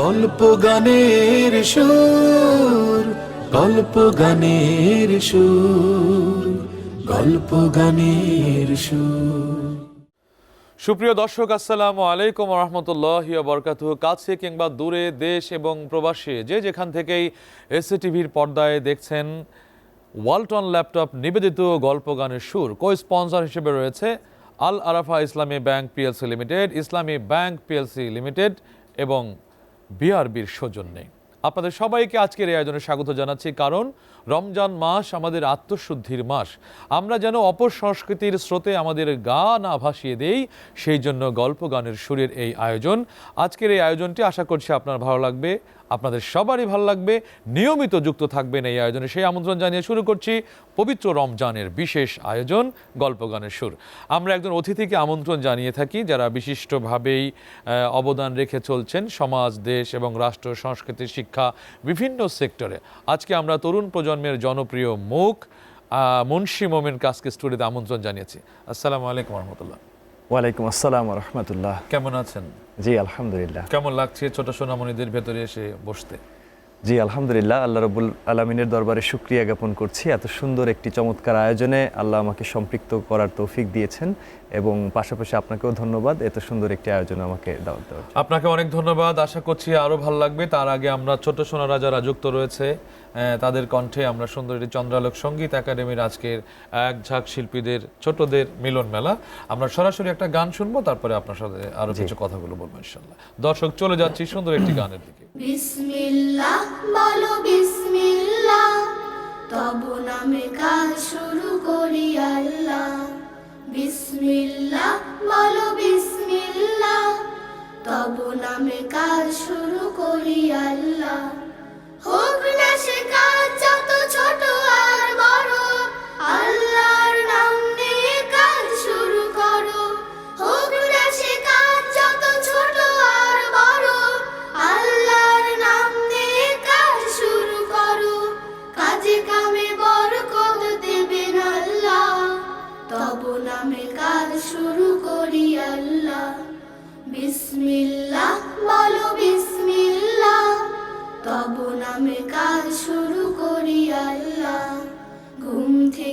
গল্প গানের সুর, গল্প গানের সুর, গল্প গানের সুর। সুপ্রিয় দর্শক, আসসালামু আলাইকুম রহমতুল্লাহ বরকাত কাছে কিংবা দূরে দেশ এবং প্রবাসে যে যেখান থেকেই এসএ টিভির পর্দায় দেখছেন, ওয়ালটন ল্যাপটপ নিবেদিত গল্প গানের সুর। কো স্পন্সর হিসেবে রয়েছে Al Arafah Islami bank PLC limited, Islami bank PLC limited এবং বিআরবির সৌজন্যে। আপনাদের সবাইকে আজকের এই আয়োজনে স্বাগত জানাচ্ছি, কারণ রমজান মাস আমাদের আত্মশুদ্ধির মাস। আমরা যেন অপর সংস্কৃতির স্রোতে আমাদের গা না ভাসিয়ে দেই, সেই জন্য গল্প গানের সুরের এই আয়োজন। আজকের এই আয়োজনটি আশা করছি আপনার ভালো লাগবে। আপনাদের সবারই ভালো লাগবে। নিয়মিত যুক্ত থাকবেন এই আয়োজনে। সেই আমন্ত্রণ জানিয়ে শুরু করছি পবিত্র রমজানের বিশেষ আয়োজন, গল্প গানের সুর। আমরা একজন অতিথিকে আমন্ত্রণ জানিয়ে থাকি, যারা বিশিষ্টভাবেই অবদান রেখে চলছেন সমাজ, দেশ এবং রাষ্ট্র, সংস্কৃতি, শিক্ষা, বিভিন্ন সেক্টরে। আজকে আমরা তরুণ প্রজন্মের জনপ্রিয় মুখ মুন্সি মোমেন কাজকে স্টুডিওতে আমন্ত্রণ জানিয়েছি। আসসালামু আলাইকুম রহমতুল্লাহ। ওয়ালাইকুম আসসালাম রহমতুল্লাহ কেমন আছেন? জি আলহামদুলিল্লাহ। কেমন লাগছে ছোট সোনামণিদের ভেতরে এসে বসতে? জি আলহামদুলিল্লাহ আল্লাহ রবুল আলমিনের দরবারে সুক্রিয়া জ্ঞাপন করছি। এত সুন্দর একটি চমৎকার আয়োজনে আল্লাহ আমাকে সম্পৃক্ত করার তৌফিক দিয়েছেন। এবং পাশাপাশি আপনাকেও ধন্যবাদ। এত সুন্দর একটি আয়োজন আমাকে দাওয়াত দেওয়ার জন্য। আপনাকে অনেক ধন্যবাদ। আশা করছি আরও ভালো লাগবে। তার আগে আমরা ছোট সোনারা যারা যুক্ত রয়েছে। তাদের কণ্ঠে আমরা সুন্দর একটি চন্দ্রালোক সংগীত একাডেমির আজকের এক ঝাঁক শিল্পীদের ছোটদের মিলন মেলা। আমরা সরাসরি একটা গান শুনব তারপরে আপনার সাথে আরও কিছু কথাগুলো বলব ইনশাল্লাহ দর্শক চলে যাচ্ছি সুন্দর একটি গানের দিকে। বিসমিল্লাহ বলো বিসমিল্লাহ তব নামে কাজ শুরু করি আল্লাহ। বিসমিল্লাহ বলো বিসমিল্লাহ।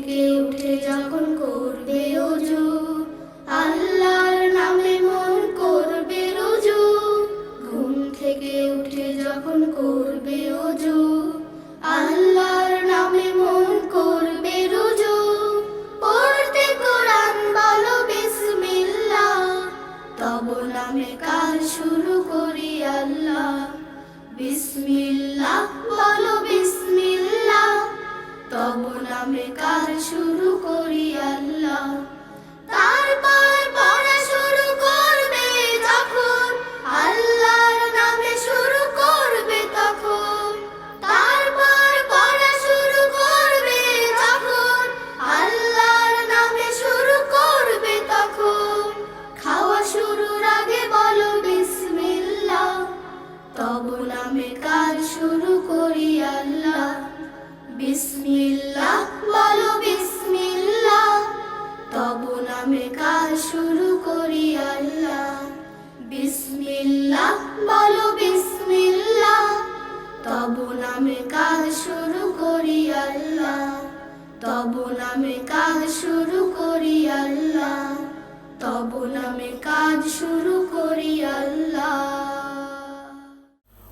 থেকে উঠে শুরু করি আল্লাহ।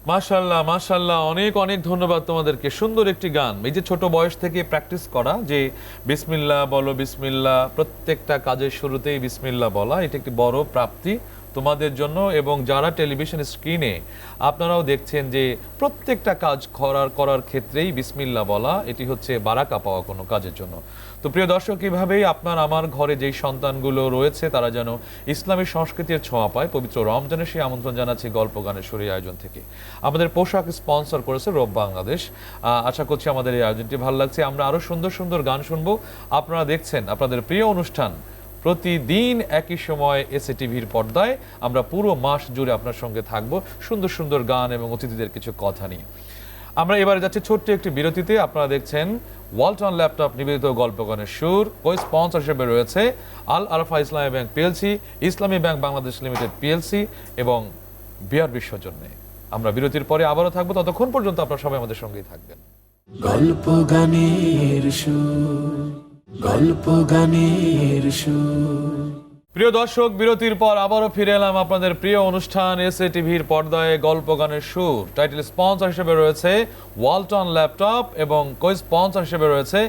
মাশাল্লাহ মাশাল্লাহ অনেক অনেক ধন্যবাদ তোমাদেরকে। সুন্দর একটি গান। এই যে ছোট বয়স থেকে প্র্যাকটিস করা, যে বিসমিল্লাহ বলো, বিসমিল্লাহ, প্রত্যেকটা কাজের শুরুতেই বিসমিল্লাহ বলা, এটা একটি বড় প্রাপ্তি। তোমাদের জন্য এবং যারা টেলিভিশন স্ক্রিনে আপনারাও দেখছেন যে প্রত্যেকটা কাজ করার করার ক্ষেত্রেই বিসমিল্লাহ বলা, এটি হচ্ছে বারাকা পাওয়া কোনো কাজের জন্য। তো প্রিয় দর্শক, এভাবেই আপনার, আমার ঘরে যেই সন্তানগুলো রয়েছে, তারা যেন ইসলামী সংস্কৃতির ছোঁয়া পায়, পবিত্র রমজানের সেই আমন্ত্রণ জানাচ্ছি গল্প গানের শরীর আয়োজন থেকে। আমাদের পোশাক স্পন্সর করেছে রব বাংলাদেশ। আশা করছি আমাদের এই আয়োজনটি ভালো লাগছে। আমরা আরও সুন্দর সুন্দর গান শুনব। আপনারা দেখছেন আপনাদের প্রিয় অনুষ্ঠান প্রতিদিন একই সময় এসএ টিভির পর্দায় আমরা পুরো মাস জুড়ে আপনার সঙ্গে থাকব সুন্দর সুন্দর গান এবং অতিথিদের কিছু কথা নিয়ে। আমরা এবারে যাচ্ছি ছোট্ট একটি বিরতিতে। আপনারা দেখছেন ওয়ালটন ল্যাপটপ নিবেদিত গল্পগণের সুর। কো স্পন্সর হিসেবে রয়েছে Al Arafah Islami bank PLC, Islami bank Bangladesh limited PLC এবং বিআর বিশ্বজন্যে আমরা বিরতির পরে আবারও থাকব। ততক্ষণ পর্যন্ত আপনারা সবাই আমাদের সঙ্গেই থাকবেন। গল্প গানের সুর। গল্প গানের প্রিয় দর্শক, বিরতির পর আবারও ফিরে এলাম আপনাদের প্রিয় অনুষ্ঠান এসএ টিভির পর্দায় গল্প গানের সুর। টাইটেল স্পন্সর হিসেবে রয়েছে ওয়ালটন ল্যাপটপ এবং কো স্পন্সর হিসেবে রয়েছে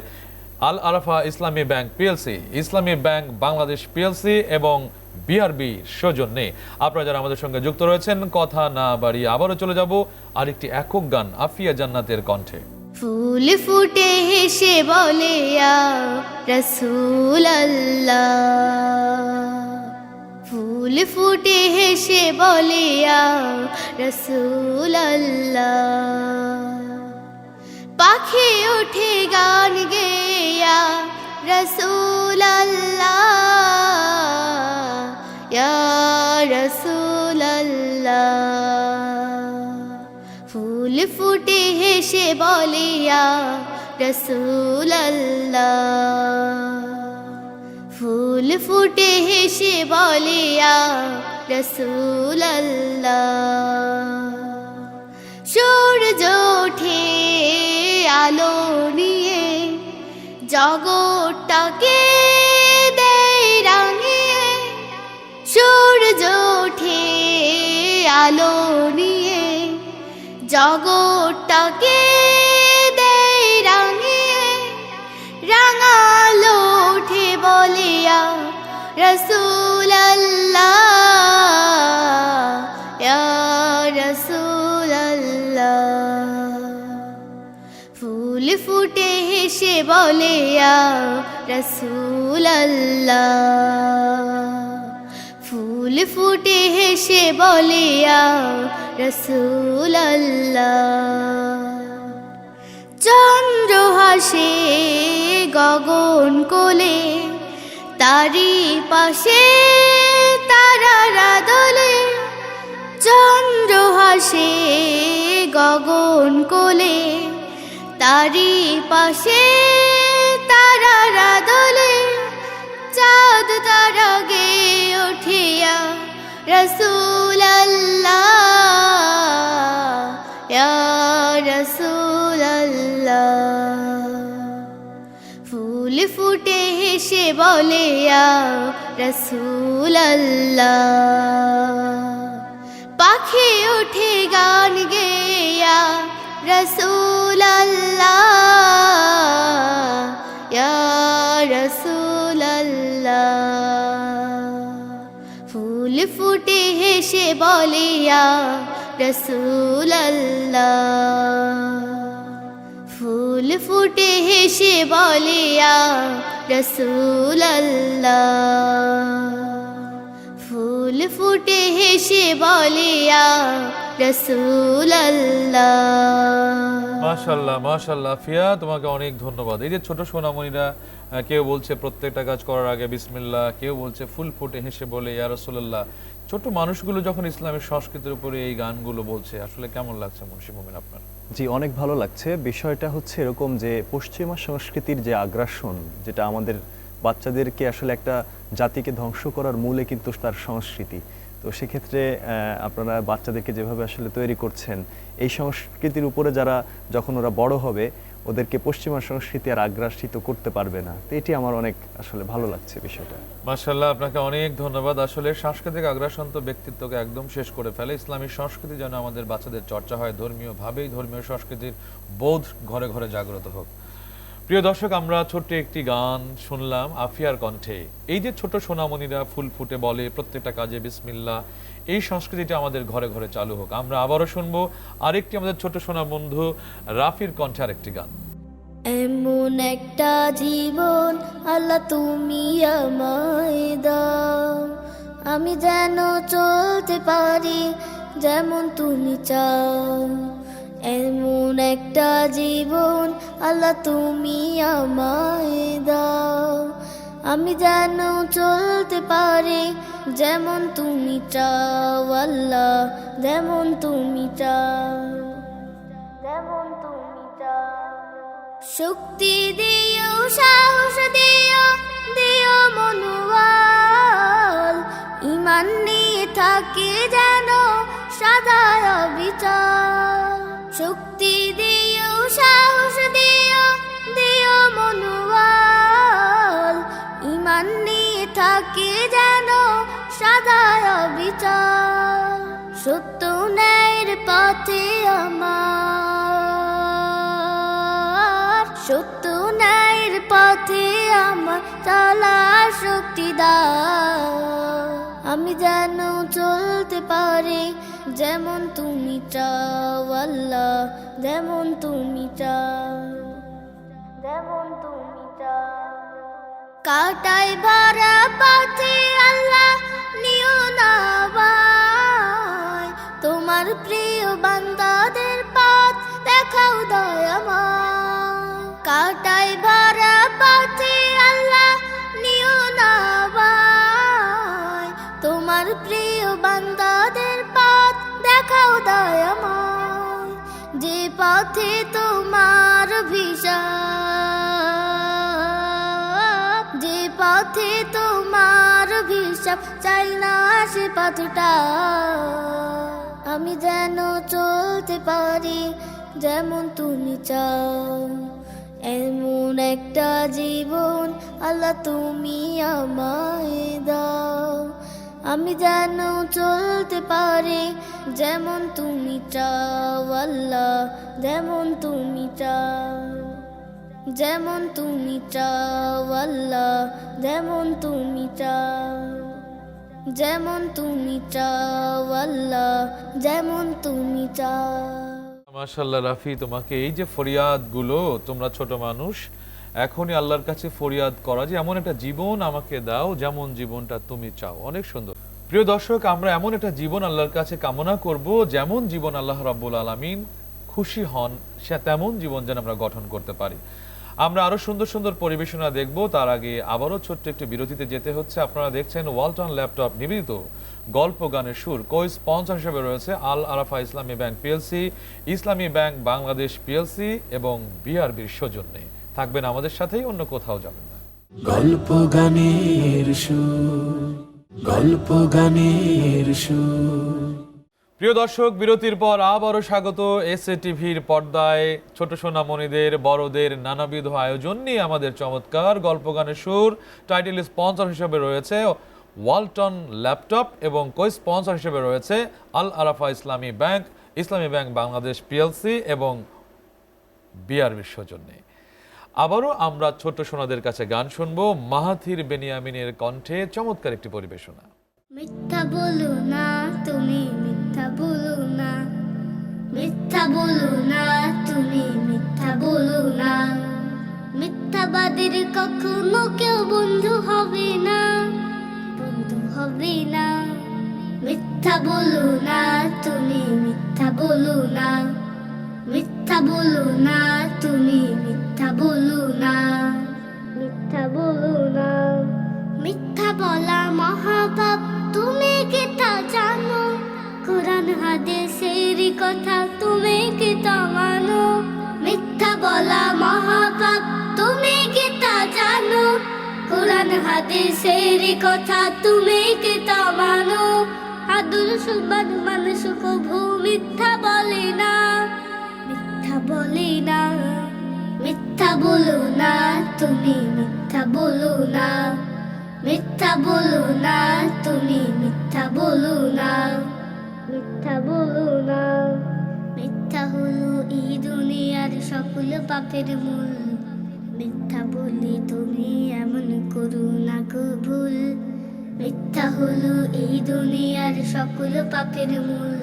Al Arafah Islami bank PLC Islami bank Bangladesh PLC এবং বিআরবি সৌজন্যে। আপনারা যারা আমাদের সঙ্গে যুক্ত রয়েছেন, কথা না বাড়িয়ে আবারও চলে যাব আরেকটি একক গান, আফিয়া জান্নাতের কণ্ঠে। ফুল ফুটে হেসে বলে রসুল ফুল ফুটে হেসে বলে রসুল পাখি ওঠে গান গেয়া রসুল ফুটে হেসে বলিয়া রসুল ফুল ফুটে হেসে বলিয়া রসুল সূর্য ওঠে আলো নিয়ে, জগৎটাকে দেয় রাঙিয়ে। সূর্য ওঠে আলো নিয়ে জগৎটাকে দেয় রাঙিয়ে রাঙালো ওঠে বলিয়া রসুল রসুল ফুল ফুটে হেসে বলিয়া রসুল ফুল ফুটে হেসে বলিয়া রসুল চন্দ্র হাসে গগন কোলে তারি পাশে তারারা দোলে চন্দ্র হাসে গগন কোলে তারি পাশে তারারা দোলে চাঁদ তারা গে উঠিয়া, রসুল রসুল ফুল ফুটে হেসে বলে রসুল পাখি ওঠে গান গেয়া, রসুল ফুটে হেসে বলিয়া রসুল ফুল ফুটে হেসে বলিয়া রসুল ফুল ফুটে হেসে রসুল মাশাল্লাহ মাশাল্লাহ ফিয়া তোমাকে অনেক ধন্যবাদ। এই যে ছোট সোনামণিরা কেউ বলছে প্রত্যেকটা কাজ করার আগে বিসমিল্লাহ কেউ বলছে ফুল ফুটে হেসে বলে ইয়া রাসূলুল্লাহ। ছোট মানুষগুলো যখন ইসলামের সংস্কৃতির উপরে এই গানগুলো বলছে আসলে কেমন লাগছে মুন্সি মোমেন আপনার? জি অনেক ভালো লাগছে। বিষয়টা হচ্ছে এরকম যে পশ্চিমা সংস্কৃতির যে আগ্রাসন যেটা আমাদের বাচ্চাদেরকে আসলে একটা জাতিকে ধ্বংস করার মূলে কিন্তু তার সংস্কৃতি। তো সেক্ষেত্রে আপনারা বাচ্চাদেরকে যেভাবে আসলে তৈরি করছেন, এই সংস্কৃতির উপরে যারা যখন ওরা বড় হবে, ওদেরকে পশ্চিমা সংস্কৃতি আর আগ্রাসিত করতে পারবে না। তো এটি আমার অনেক আসলে ভালো লাগছে বিষয়টা। মাশাল্লাহ আপনাকে অনেক ধন্যবাদ। আসলে সাংস্কৃতিক আগ্রাসন তো ব্যক্তিত্বকে একদম শেষ করে ফেলে। ইসলামী সংস্কৃতি যেন আমাদের বাচ্চাদের চর্চা হয় ধর্মীয় ভাবেই ধর্মীয় সংস্কৃতির বোধ ঘরে ঘরে জাগ্রত হোক। প্রিয় দর্শক, আমরা ছোট্ট একটি গান শুনলাম আফিয়ার কণ্ঠে। এই যে ছোট সোনামণিরা ফুল ফুটে বলে প্রত্যেকটা কাজে বিসমিল্লাহ, এই সংস্কৃতিটা আমাদের ঘরে ঘরে চালু হোক। আমরা আবারও শুনব আরেকটি আমাদের ছোট সোনা বন্ধু রাফির কণ্ঠে আরেকটি গান। এমন একটা জীবন আল্লাহ তুমি আমায় দাও। আমি যেন চলতে পারি যেমন তুমি চাও। এমন একটা জীবন আল্লাহ তুমি আমায় দাও। আমি যেন চলতে পারি যেমন তুমি চাও, আল্লাহ যেমন তুমি চাও, যেমন তুমি চাও। শক্তি দিও, সাহস দিও দিও মনোবল। ইমান নিয়ে থাকে যেন সদা শক্তি দিও, সাহস দিও দিও মনোবল। ইমান নিয়ে থাকে যেন সদায় বিচার সত্য ন্যায়ের পথে আমার। সত্য ন্যায়ের পথে আমার চলা শক্তি দাও। আমি যেন চলতে পারি, যেমন তুমি চাও আল্লাহ, যেমন তুমি চাও, যেমন তুমি চাও। কাটাই আল্লাহ, নিও না তোমার প্রিয় বান্দাদের পথ দেখাও দয়াময় কাটাই ভরা পথে প্রিয় বান্দাদের পথ দেখাও দয়াময়, যে পথে তোমার ভিসাব যে পথে তোমার ভিসাব চাই না সে পথটা। আমি যেন চলতে পারি যেমন তুমি চাও, এমন একটা জীবন আল্লাহ তুমি আমায় দাও। আমি যেন চলতে পারি, যেমন তুমি চাও আল্লাহ, যেমন তুমি চাও। যেমন তুমি চাও আল্লাহ, যেমন তুমি চাও। যেমন তুমি চাও আল্লাহ, যেমন তুমি চাও। মাশাল্লাহ রাফি, তোমাকে এই যে ফরিয়াদগুলো, তোমরা ছোট মানুষ এখনই আল্লাহর কাছে ফরিয়াদ করা যে এমন একটা জীবন আমাকে দাও, যেমন জীবনটা তুমি চাও। অনেক সুন্দর। প্রিয় দর্শক, আমরা এমন একটা জীবন আল্লাহর কাছে কামনা করব, যেমন জীবন আল্লাহ রাব্বুল আলামিন খুশি হন, সে তেমন জীবন যেন আমরা গঠন করতে পারি। আমরা আরও সুন্দর সুন্দর পরিবেশনা দেখব। তার আগে আবারও ছোট্ট একটি বিরতিতে যেতে হচ্ছে। আপনারা দেখছেন ওয়ালটন ল্যাপটপ নিবেদিত গল্প গানের সুর। কো স্পন্সর হিসেবে রয়েছে Al Arafah Islami bank PLC, Islami bank Bangladesh PLC এবং বিআরবির সৌজন্যে। থাকবেন আমাদের সাথেই অন্য কোথাও যাবেন না। গল্প গানের সুর গল্প গানের প্রিয় দর্শক বিরতির পর আবারও স্বাগত এস এ টিভির পর্দায়। ছোট সোনামণিদের বড়দের নানাবিধ আয়োজন নিয়ে আমাদের চমৎকার গল্প গানের সুর। টাইটেল স্পন্সর হিসেবে রয়েছে ওয়ালটন ল্যাপটপ এবং কো স্পন্সর হিসেবে রয়েছে Al Arafah Islami bank Islami bank Bangladesh PLC এবং বিআরবির সৌজন্যে আবারও আমরা ছোট সোনাদের কাছে গান শুনব। মাহাথির বেনিয়ামিনের কণ্ঠে চমৎকার একটি পরিবেশনা। মিথ্যা বলো না তুমি, মিথ্যা বলো না। মিথ্যা বলো না তুমি, মিথ্যা বলো না। মিথ্যাবাদীর কখনো কেউ বন্ধু হবে না, বন্ধু হবে না। মিথ্যা বলো না তুমি, মিথ্যা বলো না। মিথ্যা বলো না তুমি, মিথ্যা বলো না। মিথ্যা বলো না। মিথ্যা বলা মহাপাপ তুমি কি তা জানো? কোরআন হাদিসের কথা তুমি কি তা মানো? মিথ্যা বলা মহাপাপ তুমি কি তা জানো? কোরআন হাদিসের কথা তুমি কি তা মানো? আদুল সুবাদ মানুষ কভু মিথ্যা বলে না। মিথ্যা বলে না। মিথ্যা বলো না, তুমি মিথ্যা বলো না। মিথ্যা বলো না, তুমি মিথ্যা বলো না। মিথ্যা বলো না। মিথ্যা হলো এই দুনিয়ার সকল পাপের মূল। মিথ্যা বলি তুমি এমন করো না গো ভুল। মিথ্যা হলো এই দুনিয়ার সকল পাপের মূল।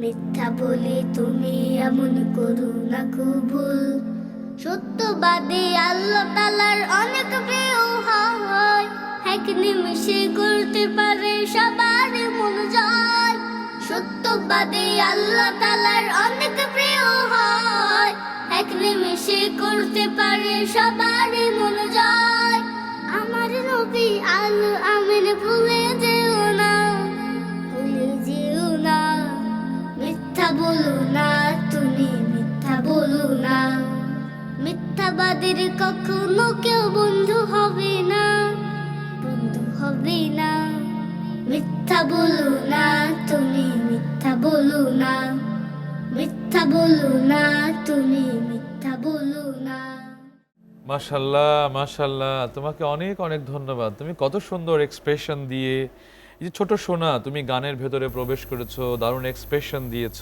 মিথ্যা বলে তুমি এমন করো না গো ভুল। সত্যবাদী আল্লাহ তালার অনেক প্রিয় হয়। এক নিমিষে করতে পারে সবার মন জয়। সত্যবাদী আল্লাহ তালার অনেক প্রিয় হয়। এক নিমিষে করতে পারে সবার মন জয়। আমার নবী আলো আমিন ভুলে যেও না, ভুলে যেও না। মিথ্যা বলো না, তুমি মিথ্যা বলো না। মিথ্যাবাদীর কখনো কেউ বন্ধু হবে না, বন্ধু হবে না। মিথ্যা বলো না, তুমি মিথ্যা বলো না। মিথ্যা বলো না, তুমি মিথ্যা বলো না। মাশাল্লাহ মাশাল্লাহ। তোমাকে অনেক অনেক ধন্যবাদ। তুমি কত সুন্দর এক্সপ্রেশন দিয়ে যে ছোট সোনা তুমি গানের ভেতরে প্রবেশ করেছ, দারুণ এক্সপ্রেশন দিয়েছ,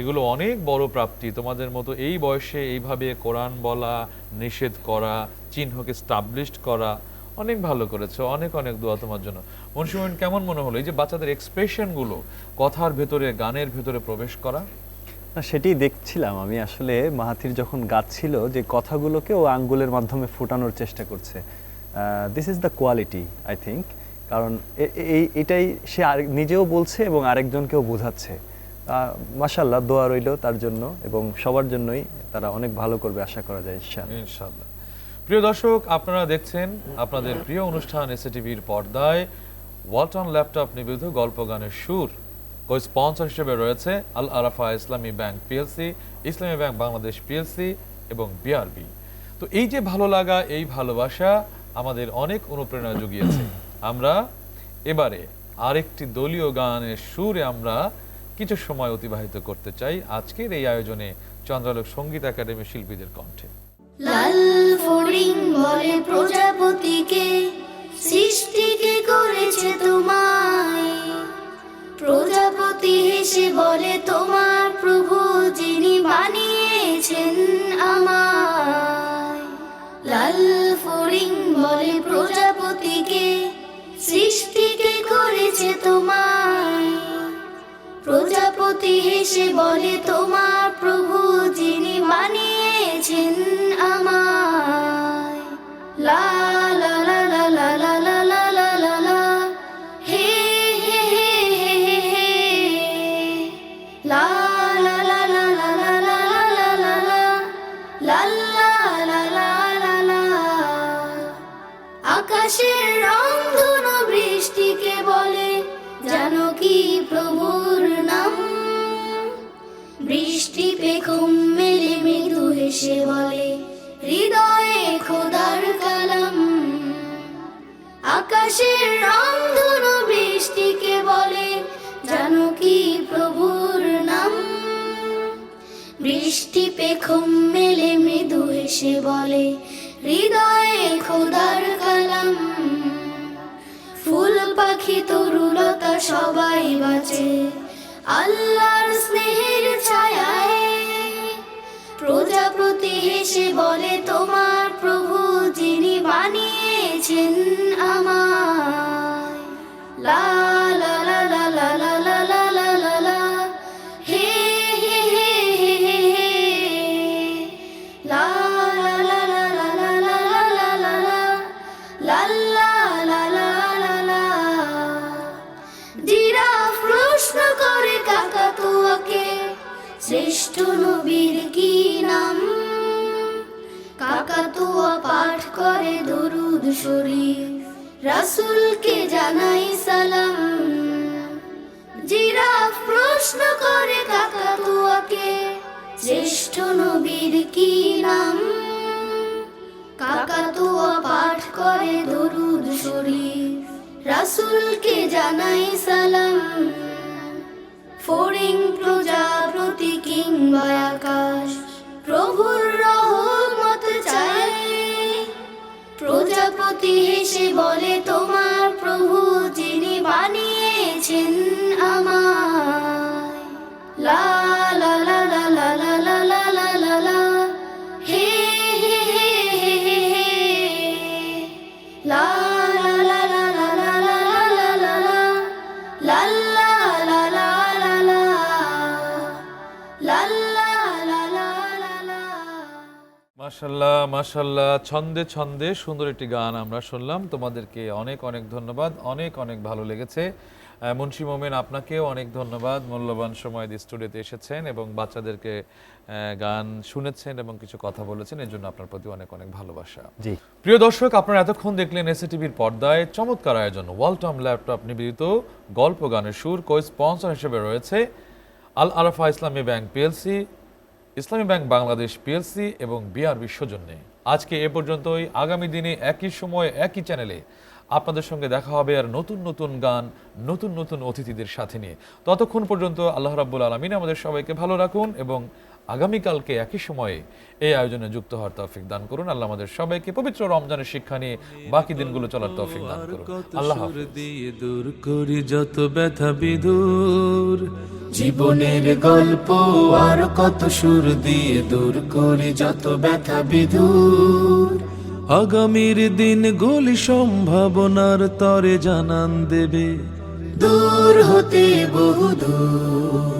এগুলো অনেক বড় প্রাপ্তি। তোমাদের মতো এই বয়সে এইভাবে কোরআন বলা, নিষেধ করা, চিহ্নকে স্টাবলিশড করা অনেক ভালো করেছ। অনেক অনেক দোয়া তোমার জন্য। মনসুমন কেমন মনে হলো? এই যে বাচ্চাদের এক্সপ্রেশনগুলো কথার ভেতরে, গানের ভেতরে প্রবেশ করা? না, সেটাই দেখছিলাম আমি। আসলে মাহাথির যখন গাচ্ছিল যে কথাগুলোকে ও আঙ্গুলের মাধ্যমে ফোটানোর চেষ্টা করছে this is the quality I think কারণ এই, এটাই সে আর নিজেও বলছে এবং আরেকজনকেও বোঝাচ্ছে। মাসাল্লাহ দোয়া রইল তার জন্য এবং সবার জন্যই তারা অনেক ভালো করবে আশা করা যায়, ইনশাআল্লাহ। প্রিয় দর্শক, আপনারা দেখছেন আপনাদের প্রিয় অনুষ্ঠান এসএটিভির পর্দায়। ওয়ালটন ল্যাপটপ নিবেদিত গল্প গানের সুর। কো স্পন্সর হিসেবে রয়েছে Al Arafah Islami bank PLC Islami bank Bangladesh PLC এবং বিআরবি তো এই যে ভালো লাগা, এই ভালোবাসা আমাদের অনেক অনুপ্রেরণা জুগিয়েছে। আমরা এবারে আরেকটি দলীয় গানের সুরে আমরা কিছু সময় অতিবাহিত করতে চাই আজকের এই আয়োজনে চন্দ্রালোক সংগীত একাডেমি শিল্পীদের কণ্ঠে। লাল ফড়িং বলে প্রজাপতিকে, সৃষ্টিকে করেছে তোমায়। প্রজাপতি হেসে বলে, তোমার প্রভু যিনি বানিয়েছেন আমায়। লাল সৃষ্টিকে করেছে তোমায় প্রজাপতি হেসে বলে তোমার প্রভু যিনি বানিয়েছেন লা লা বৃষ্টি পেখম মেলে মৃদু হেসে বলে, হৃদয়ে খোদার কালাম। ফুল পাখি তরুলতা সবাই বাঁচে, আল্লাহর স্নেহের ছায়ায়। প্রজাপতি হেসে বলে, তোমার প্রভু যিনি বানিয়েছেন লা লা শ্রেষ্ঠ নবীর কি নাম? কাকাতুয়া পাঠ করে দরুদ শরীফ, রাসূলকে জানাই সালাম। জিরাফ প্রশ্ন করে কাকাতুয়াকে, শ্রেষ্ঠ নবীর কি নাম? কাকাতুয়া পাঠ করে দরুদ শরীফ, রাসূলকে জানাই সালাম। ফড়িং প্রজাপতি কিংবা আকাশ প্রভুর রহমত চায় প্রজাপতি হেসে বলে তোমার প্রভু যিনি বানিয়েছেন মাশাল্লাহ মাশাল্লাহ ছন্দে ছন্দে সুন্দর একটি গান আমরা শুনলাম। তোমাদেরকে অনেক অনেক ধন্যবাদ অনেক অনেক ভালো লেগেছে। মুন্সি মোমেন আপনাকেও অনেক ধন্যবাদ। মূল্যবান সময় দিয়ে স্টুডিওতে এসেছেন এবং বাচ্চাদেরকে গান শুনেছেন এবং কিছু কথা বলেছেন। এর জন্য আপনার প্রতি অনেক অনেক ভালোবাসা। জি। প্রিয় দর্শক আপনারা এতক্ষণ দেখলেন এসএ টিভির পর্দায় চমৎকার আয়োজন। ওয়ালটম ল্যাপটপ নিবেদিত গল্প গানের সুর কো স্পন্সর হিসেবে রয়েছে Al Arafah Islami bank PLC. Islami bank Bangladesh PLC এবং বিআরবি সৌজন্যে আজকে এ পর্যন্তই। আগামী দিনে একই সময় একই চ্যানেলে আপনাদের সঙ্গে দেখা হবে আর নতুন নতুন গান, নতুন নতুন অতিথিদের সাথে নিয়ে। ততক্ষণ পর্যন্ত আল্লাহ রাব্বুল আলমিন আমাদের সবাইকে ভালো রাখুন এবং আগামীকালকে একই সময়ে এই আয়োজনে যুক্ত হওয়ার তৌফিক দান করুন। আল্লাহ আমাদের সবাইকে পবিত্র রমজানের শিক্ষা নিয়ে বাকি দিনগুলো চলার তৌফিক দান করুন। আল্লাহ দিয়ে দূর করি যত ব্যথা বিদূর জীবনের গল্প আর কত সুর দিয়ে দূর করি যত ব্যথা বিদূর আগামীর দিন গুলি সম্ভাবনার তরে জানান দেবে। দূর হতে বহু দূর